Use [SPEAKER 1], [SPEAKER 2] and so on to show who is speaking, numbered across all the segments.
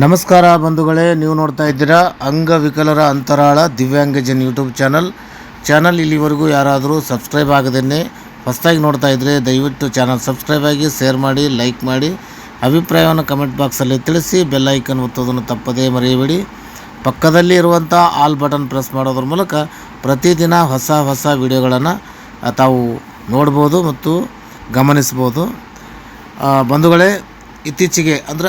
[SPEAKER 1] ನಮಸ್ಕಾರ ಬಂಧುಗಳೇ, ನೀವು ನೋಡ್ತಾ ಇದ್ದೀರಾ ಅಂಗವಿಕಲರ ಅಂತರಾಳ ದಿವ್ಯಾಂಗಜನ್ ಯೂಟ್ಯೂಬ್ ಚಾನಲ್. ಚಾನಲ್ ಇಲ್ಲಿವರೆಗೂ ಯಾರಾದರೂ ಸಬ್ಸ್ಕ್ರೈಬ್ ಆಗದೇನೆ ಫಸ್ಟಾಗಿ ನೋಡ್ತಾ ಇದ್ದರೆ ದಯವಿಟ್ಟು ಚಾನಲ್ ಸಬ್ಸ್ಕ್ರೈಬ್ ಆಗಿ, ಶೇರ್ ಮಾಡಿ, ಲೈಕ್ ಮಾಡಿ, ಅಭಿಪ್ರಾಯವನ್ನು ಕಮೆಂಟ್ ಬಾಕ್ಸಲ್ಲಿ ತಿಳಿಸಿ, ಬೆಲ್ ಐಕನ್ ಒತ್ತೋದನ್ನು ತಪ್ಪದೇ ಮರೆಯಬೇಡಿ. ಪಕ್ಕದಲ್ಲಿ ಇರುವಂಥ ಆಲ್ ಬಟನ್ ಪ್ರೆಸ್ ಮಾಡೋದ್ರ ಮೂಲಕ ಪ್ರತಿದಿನ ಹೊಸ ಹೊಸ ವಿಡಿಯೋಗಳನ್ನು ತಾವು ನೋಡ್ಬೋದು ಮತ್ತು ಗಮನಿಸ್ಬೋದು. ಬಂಧುಗಳೇ ಇತ್ತೀಚೆಗೆ ಅಂದರೆ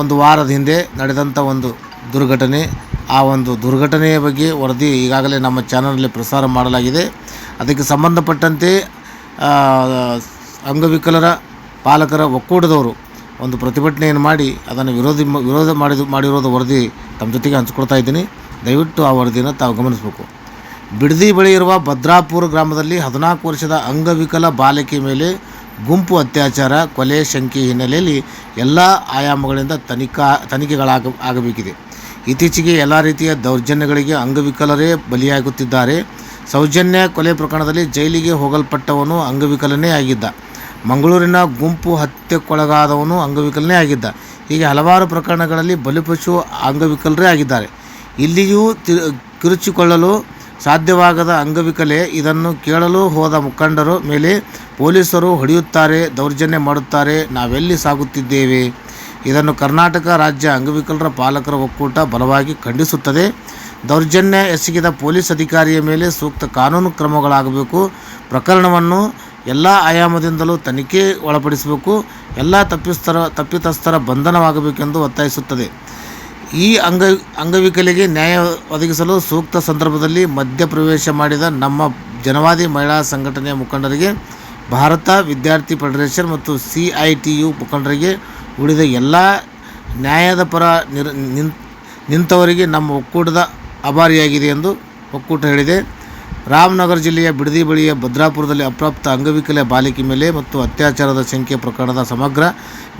[SPEAKER 1] ಒಂದು ವಾರದ ಹಿಂದೆ ನಡೆದಂಥ ಒಂದು ದುರ್ಘಟನೆ. ಆ ಒಂದು ದುರ್ಘಟನೆಯ ಬಗ್ಗೆ ವರದಿ ಈಗಾಗಲೇ ನಮ್ಮ ಚಾನಲಲ್ಲಿ ಪ್ರಸಾರ ಮಾಡಲಾಗಿದೆ. ಅದಕ್ಕೆ ಸಂಬಂಧಪಟ್ಟಂತೆ ಅಂಗವಿಕಲರ ಪಾಲಕರ ಒಕ್ಕೂಟದವರು ಒಂದು ಪ್ರತಿಭಟನೆಯನ್ನು ಮಾಡಿ ಅದನ್ನು ವಿರೋಧಿ ವಿರೋಧ ಮಾಡಿದ ಮಾಡಿರೋದು ವರದಿ ತಮ್ಮ ಜೊತೆಗೆ ಹಂಚ್ಕೊಳ್ತಾ ಇದ್ದೀನಿ. ದಯವಿಟ್ಟು ಆ ವರದಿಯನ್ನು ತಾವು ಗಮನಿಸಬೇಕು. ಬಿಡದಿ ಬಳಿ ಇರುವ ಭದ್ರಾಪುರ ಗ್ರಾಮದಲ್ಲಿ ಹದಿನಾಲ್ಕು ವರ್ಷದ ಅಂಗವಿಕಲ ಬಾಲಕಿ ಮೇಲೆ ಗುಂಪು ಅತ್ಯಾಚಾರ, ಕೊಲೆ ಶಂಕೆ ಹಿನ್ನೆಲೆಯಲ್ಲಿ ಎಲ್ಲ ಆಯಾಮಗಳಿಂದ ತನಿಖಾ, ತನಿಖೆಗಳಾಗ, ಆಗಬೇಕಿದೆ. ಇತ್ತೀಚೆಗೆ ಎಲ್ಲ ರೀತಿಯ ದೌರ್ಜನ್ಯಗಳಿಗೆ ಅಂಗವಿಕಲರೇ ಬಲಿಯಾಗುತ್ತಿದ್ದಾರೆ. ಸೌಜನ್ಯ ಕೊಲೆ ಪ್ರಕರಣದಲ್ಲಿ ಜೈಲಿಗೆ ಹೋಗಲ್ಪಟ್ಟವನು ಅಂಗವಿಕಲನೇ ಆಗಿದ್ದ. ಮಂಗಳೂರಿನ ಗುಂಪು ಹತ್ಯೆಕ್ಕೊಳಗಾದವನು ಅಂಗವಿಕಲನೇ ಆಗಿದ್ದ. ಹೀಗೆ ಹಲವಾರು ಪ್ರಕರಣಗಳಲ್ಲಿ ಬಲಿಪಶು ಅಂಗವಿಕಲರೇ ಆಗಿದ್ದಾರೆ. ಇಲ್ಲಿಯೂ ತಿ, ಕಿರುಚಿಕೊಳ್ಳಲು ಸಾಧ್ಯವಾಗದ ಅಂಗವಿಕಲೆ ಇದನ್ನು ಕೇಳಲು ಹೋದ ಮುಖಂಡರು ಮೇಲೆ ಪೊಲೀಸರು ಹೊಡೆಯುತ್ತಾರೆ, ದೌರ್ಜನ್ಯ ಮಾಡುತ್ತಾರೆ, ನಾವೆಲ್ಲಿ ಸಾಗುತ್ತಿದ್ದೇವೆ? ಇದನ್ನು ಕರ್ನಾಟಕ ರಾಜ್ಯ ಅಂಗವಿಕಲರ ಪಾಲಕರ ಒಕ್ಕೂಟ ಬಲವಾಗಿ ಖಂಡಿಸುತ್ತದೆ. ದೌರ್ಜನ್ಯ ಎಸಗಿದ ಪೊಲೀಸ್ ಅಧಿಕಾರಿಯ ಮೇಲೆ ಸೂಕ್ತ ಕಾನೂನು ಕ್ರಮಗಳಾಗಬೇಕು. ಪ್ರಕರಣವನ್ನು ಎಲ್ಲ ಆಯಾಮದಿಂದಲೂ ತನಿಖೆ ಒಳಪಡಿಸಬೇಕು. ಎಲ್ಲ ತಪ್ಪಿಸ್ತರ ತಪ್ಪಿತಸ್ಥರ ಬಂಧನವಾಗಬೇಕೆಂದು ಒತ್ತಾಯಿಸುತ್ತದೆ. ಈ ಅಂಗ, ಅಂಗವಿಕಲಿಗೆ ನ್ಯಾಯ ಒದಗಿಸಲು ಸೂಕ್ತ ಸಂದರ್ಭದಲ್ಲಿ ಮಧ್ಯಪ್ರವೇಶ ಮಾಡಿದ ನಮ್ಮ ಜನವಾದಿ ಮಹಿಳಾ ಸಂಘಟನೆಯ ಮುಖಂಡರಿಗೆ, ಭಾರತ ವಿದ್ಯಾರ್ಥಿ ಫೆಡರೇಷನ್ ಮತ್ತು ಸಿ ಐ ಟಿ ಯು ಮುಖಂಡರಿಗೆ ಉಳಿದ ಎಲ್ಲ ನ್ಯಾಯದ ಪರ ನಿರ್ ನಿಂತವರಿಗೆ ನಮ್ಮ ಒಕ್ಕೂಟದ ಆಭಾರಿಯಾಗಿದೆ ಎಂದು ಒಕ್ಕೂಟ ಹೇಳಿದೆ. ರಾಮನಗರ ಜಿಲ್ಲೆಯ ಬಿಡದಿ ಬಳಿಯ ಭದ್ರಾಪುರದಲ್ಲಿ ಅಪ್ರಾಪ್ತ ಅಂಗವಿಕಲ ಬಾಲಿಕೆ ಮೇಲೆ ಮತ್ತು ಅತ್ಯಾಚಾರದ ಸಂಖ್ಯೆ ಪ್ರಕರಣದ ಸಮಗ್ರ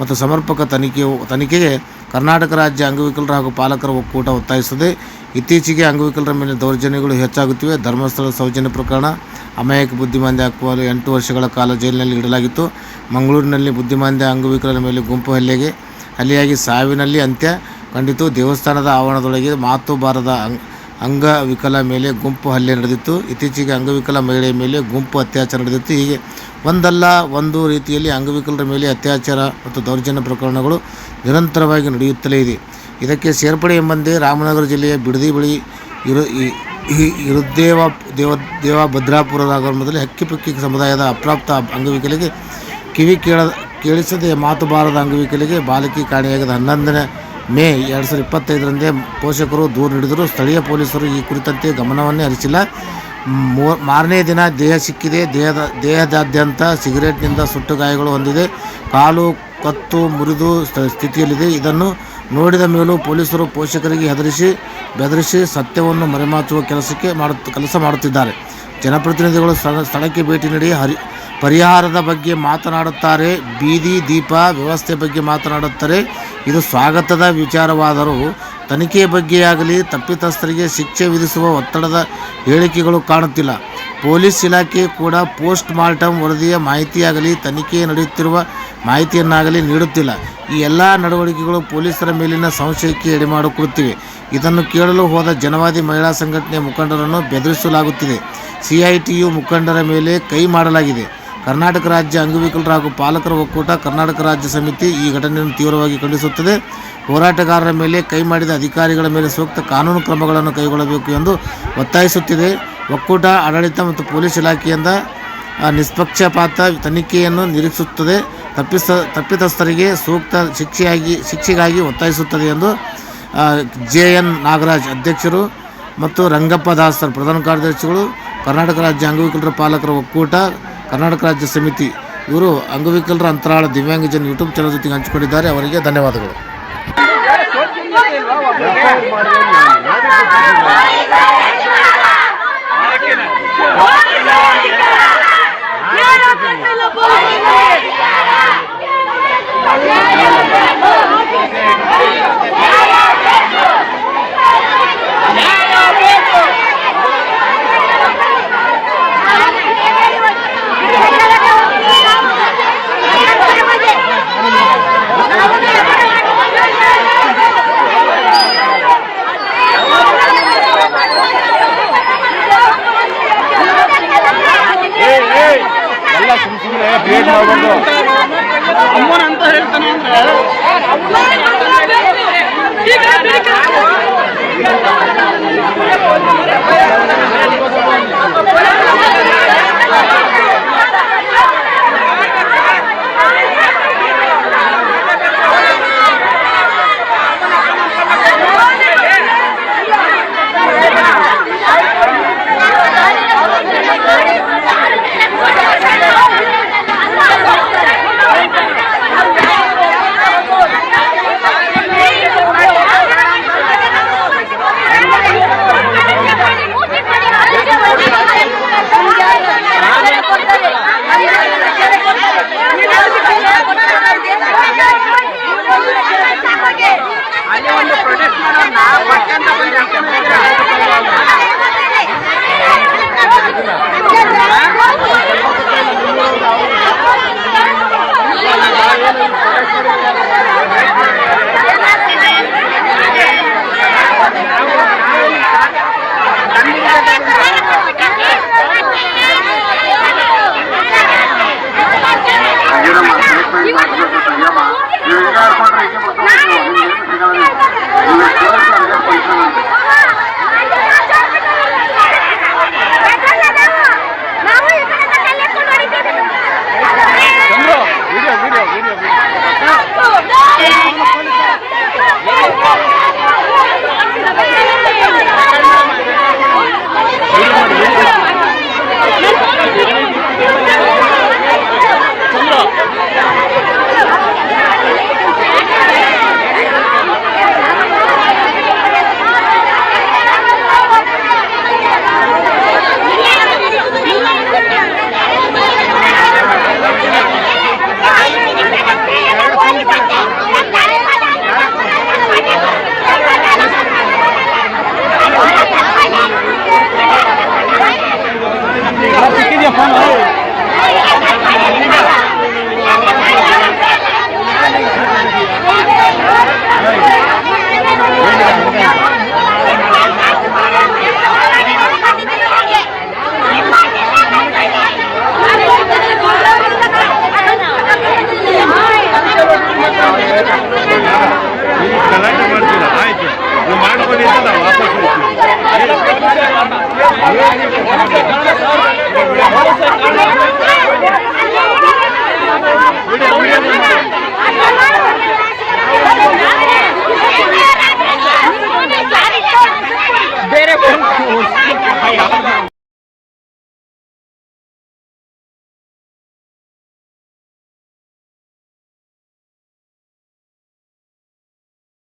[SPEAKER 1] ಮತ್ತು ಸಮರ್ಪಕ ತನಿಖೆ ತನಿಖೆಗೆ ಕರ್ನಾಟಕ ರಾಜ್ಯ ಅಂಗವಿಕಲರ ಹಾಗೂ ಪಾಲಕರ ಒಕ್ಕೂಟ ಒತ್ತಾಯಿಸುತ್ತದೆ ಇತ್ತೀಚೆಗೆ ಅಂಗವಿಕಲರ ಮೇಲೆ ದೌರ್ಜನ್ಯಗಳು ಹೆಚ್ಚಾಗುತ್ತಿವೆ. ಧರ್ಮಸ್ಥಳ ಸೌಜನ್ಯ ಪ್ರಕರಣ ಅಮಾಯಕ ಬುದ್ಧಿಮಾಂದ್ಯ ಹಾಕುವಲು ಎಂಟು ವರ್ಷಗಳ ಕಾಲ ಜೈಲಿನಲ್ಲಿ ಇಡಲಾಗಿತ್ತು. ಮಂಗಳೂರಿನಲ್ಲಿ ಬುದ್ಧಿಮಾಂದ್ಯ ಅಂಗವಿಕಲರ ಮೇಲೆ ಗುಂಪು ಹಲ್ಲೆಗೆ ಹಲ್ಲೆಯಾಗಿ ಸಾವಿನಲ್ಲಿ ಅಂತ್ಯ ಕಂಡಿತು. ದೇವಸ್ಥಾನದ ಆವರಣದೊಳಗೆ ಮಾತು ಬಾರದ ಅಂಗ್ ಅಂಗವಿಕಲ ಮೇಲೆ ಗುಂಪು ಹಲ್ಲೆ ನಡೆದಿತ್ತು. ಇತ್ತೀಚೆಗೆ ಅಂಗವಿಕಲ ಮಹಿಳೆಯ ಮೇಲೆ ಗುಂಪು ಅತ್ಯಾಚಾರ ನಡೆದಿತ್ತು. ಹೀಗೆ ಒಂದಲ್ಲ ಒಂದು ರೀತಿಯಲ್ಲಿ ಅಂಗವಿಕಲರ ಮೇಲೆ ಅತ್ಯಾಚಾರ ಮತ್ತು ದೌರ್ಜನ್ಯ ಪ್ರಕರಣಗಳು ನಿರಂತರವಾಗಿ ನಡೆಯುತ್ತಲೇ ಇದೆ. ಇದಕ್ಕೆ ಸೇರ್ಪಡೆ ಎಂಬಂತೆ ರಾಮನಗರ ಜಿಲ್ಲೆಯ ಬಿಡದಿ ಬಳಿ ಇರು ಇರುದೇವ ದೇವ ದೇವ ಭದ್ರಾಪುರದ ಗ್ರಾಮದಲ್ಲಿ ಹಕ್ಕಿಪಕ್ಕಿ ಸಮುದಾಯದ ಅಪ್ರಾಪ್ತ ಅಂಗವಿಕಲಿಗೆ ಕಿವಿ ಕೇಳ ಕೇಳಿಸದೆ ಮಾತು ಬಾರದ ಅಂಗವಿಕಲಿಗೆ ಬಾಲಕಿ ಕಾಣೆಯಾಗದ ಹನ್ನೊಂದನೇ ಮೇ ಎರಡು ಸಾವಿರದ ಇಪ್ಪತ್ತೈದರಂದೇ ಪೋಷಕರು ದೂರು ನೀಡಿದರು. ಸ್ಥಳೀಯ ಪೊಲೀಸರು ಈ ಕುರಿತಂತೆ ಗಮನವನ್ನೇ ಹರಿಸಿಲ್ಲ. ಮಾರನೇ ದಿನ ದೇಹ ಸಿಕ್ಕಿದೆ. ದೇಹದ, ದೇಹದಾದ್ಯಂತ ಸಿಗರೇಟ್ನಿಂದ ಸುಟ್ಟು ಗಾಯಗಳು ಹೊಂದಿದೆ. ಕಾಲು, ಕತ್ತು, ಮುರಿದು ಸ್ಥ- ಸ್ಥಿತಿಯಲ್ಲಿದೆ. ಇದನ್ನು ನೋಡಿದ ಮೇಲೂ ಪೊಲೀಸರು ಪೋಷಕರಿಗೆ ಹೆದರಿಸಿ, ಬೆದರಿಸಿ ಸತ್ಯವನ್ನು ಮರೆಮಾಚುವ ಕೆಲಸಕ್ಕೆ ಮಾಡುತ್ತ ಕೆಲಸ ಮಾಡುತ್ತಿದ್ದಾರೆ. ಜನಪ್ರತಿನಿಧಿಗಳು ಸ್ಥಳ ಸ್ಥಳಕ್ಕೆ ಭೇಟಿ ನೀಡಿ ಹರಿ, ಪರಿಹಾರದ ಬಗ್ಗೆ ಮಾತನಾಡುತ್ತಾರೆ. ಬೀದಿ ದೀಪ ವ್ಯವಸ್ಥೆ ಬಗ್ಗೆ ಮಾತನಾಡುತ್ತಾರೆ. ಇದು ಸ್ವಾಗತದ ವಿಚಾರವಾದರೂ ತನಿಖೆ ಬಗ್ಗೆಯಾಗಲಿ ತಪ್ಪಿತಸ್ಥರಿಗೆ ಶಿಕ್ಷೆ ವಿಧಿಸುವ ಒತ್ತಡದ ಹೇಳಿಕೆಗಳು ಕಾಣುತ್ತಿಲ್ಲ. ಪೊಲೀಸ್ ಇಲಾಖೆ ಕೂಡ ಪೋಸ್ಟ್ ಮಾರ್ಟಮ್ ವರದಿಯ ಮಾಹಿತಿಯಾಗಲಿ ತನಿಖೆ ನಡೆಯುತ್ತಿರುವ ಮಾಹಿತಿಯನ್ನಾಗಲಿ ನೀಡುತ್ತಿಲ್ಲ. ಈ ಎಲ್ಲ ನಡವಳಿಕೆಗಳು ಪೊಲೀಸರ ಮೇಲಿನ ಸಂಶಯಕ್ಕೆ ಎಡೆಮಾಡಿಕೊಡುತ್ತಿವೆ. ಇದನ್ನು ಕೇಳಲು ಹೋದ ಜನವಾದಿ ಮಹಿಳಾ ಸಂಘಟನೆಯ ಮುಖಂಡರನ್ನು ಬೆದರಿಸಲಾಗುತ್ತಿದೆ. ಸಿಐಟಿಯು ಮುಖಂಡರ ಮೇಲೆ ಕೈ ಮಾಡಲಾಗಿದೆ. ಕರ್ನಾಟಕ ರಾಜ್ಯ ಅಂಗವಿಕಲರ ಹಾಗೂ ಪಾಲಕರ ಒಕ್ಕೂಟ ಕರ್ನಾಟಕ ರಾಜ್ಯ ಸಮಿತಿ ಈ ಘಟನೆಯನ್ನು ತೀವ್ರವಾಗಿ ಖಂಡಿಸುತ್ತದೆ. ಹೋರಾಟಗಾರರ ಮೇಲೆ ಕೈ ಮಾಡಿದ ಅಧಿಕಾರಿಗಳ ಮೇಲೆ ಸೂಕ್ತ ಕಾನೂನು ಕ್ರಮಗಳನ್ನು ಕೈಗೊಳ್ಳಬೇಕು ಎಂದು ಒತ್ತಾಯಿಸುತ್ತಿದೆ. ಒಕ್ಕೂಟ, ಆಡಳಿತ ಮತ್ತು ಪೊಲೀಸ್ ಇಲಾಖೆಯಿಂದ ನಿಷ್ಪಕ್ಷಪಾತ ತನಿಖೆಯನ್ನು ನಿರೀಕ್ಷಿಸುತ್ತದೆ. ತಪ್ಪಿಸ್ತ ತಪ್ಪಿತಸ್ಥರಿಗೆ ಸೂಕ್ತ ಶಿಕ್ಷೆಯಾಗಿ, ಶಿಕ್ಷೆಗಾಗಿ ಒತ್ತಾಯಿಸುತ್ತದೆ ಎಂದು ಜೆ ಎನ್ ನಾಗರಾಜ್ ಅಧ್ಯಕ್ಷರು ಮತ್ತು ರಂಗಪ್ಪ ದಾಸರ್ ಪ್ರಧಾನ ಕಾರ್ಯದರ್ಶಿಗಳು, ಕರ್ನಾಟಕ ರಾಜ್ಯ ಅಂಗವಿಕಲರ ಪಾಲಕರ ಒಕ್ಕೂಟ ಕರ್ನಾಟಕ ರಾಜ್ಯ ಸಮಿತಿ ಇವರು ಅಂಗವಿಕಲರ ಅಂತರಾಳ ದಿವ್ಯಾಂಗಜನ್ ಯೂಟ್ಯೂಬ್ ಚಾನಲ್ ಜೊತೆಗೆ ಹಂಚಿಕೊಂಡಿದ್ದಾರೆ ಅವರಿಗೆ ಧನ್ಯವಾದಗಳು.
[SPEAKER 2] ನ್ಯಾಯ ಬೇರೆ